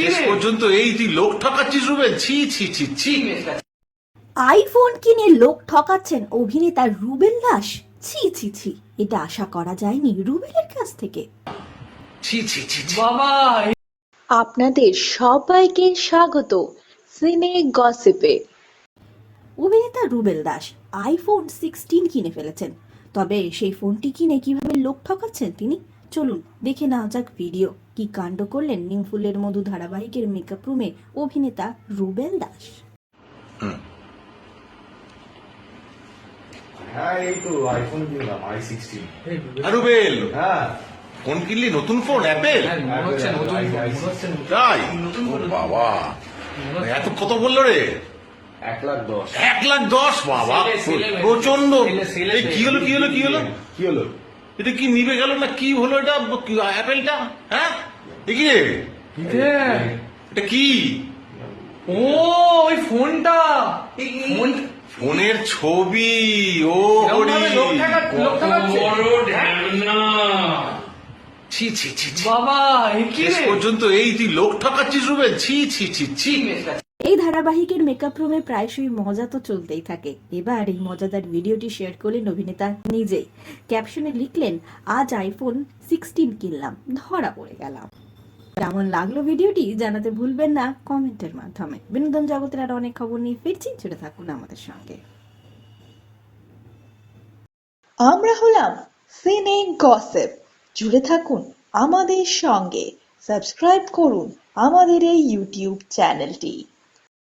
শেষ? পর্যন্ত এই তুই লোক ঠকাচ্ছিস রুবেল? ছি ছি ছি ছি। আইফোন কিনে লোক ঠকাচ্ছেন অভিনেতা রুবেল দাস? ছি ছি ছি। এটা আশা করা যায়নি রুবেলের কাছ থেকে। ছি ছি ছি ছি। বাবা আপনাদের সবাইকে স্বাগত সিনে গসিপে। অভিনেতা রুবেল দাস আইফোন সিক্সটিন কিনে ফেলেছেন। তবে সেই ফোনটি কিনে কীভাবে লোক ঠকাচ্ছেন তিনি? চলুন দেখে নেওয়া যাক ভিডিও। কি কাণ্ড করলেন নিমফুলের মধু ধারাবাহিকের মেকআপ রুমে অভিনেতা রুবেল দাস? হ্যাঁ এই তো আইফোন কিনলাম আই সিক্সটিন রুবেল। হ্যাঁ। ফোন কিনলি? নতুন ফোন? অ্যাপেল হ্যাঁ। তাই। বাবা। এত কত বলল রে? এক লাখ দশ। এক লাখ দশ? বাবা প্রচণ্ড। কি হলো কি হলো কি হলো? কি হলো? এটা কি নিবে গেল না কি হলো এটা? অ্যাপেলটা হ্যাঁ? এ কি রে এটা কি ও ওই ফোনটা ফোনের ছবি ও। ছি ছি ছি। বাবা কি পর্যন্ত এই তুই লোক ঠকাচ্ছিস রুবেন ছি ছি ছি ছি এই ধারাবাহিকের মেকআপ রুমে প্রায়শই মজা তো চলতেই থাকে। এবার এই মজাদার ভিডিওটি শেয়ার করলেন অভিনেতা নিজেই। ক্যাপশনে লিখলেন, আজ আইফোন সিক্সটিন কিনলাম, ধরা পড়ে গেলাম। কেমন লাগল ভিডিওটি জানাতে ভুলবেন না কমেন্টের মাধ্যমে। বিনোদন জগতের আর অনেক খবর নিয়ে ফিরছি, জুড়ে থাকুন আমাদের সঙ্গে। আমরা হলাম সিনে গসেপ জুড়ে থাকুন আমাদের সঙ্গে। সাবস্ক্রাইব করুন আমাদের এই ইউটিউব চ্যানেলটি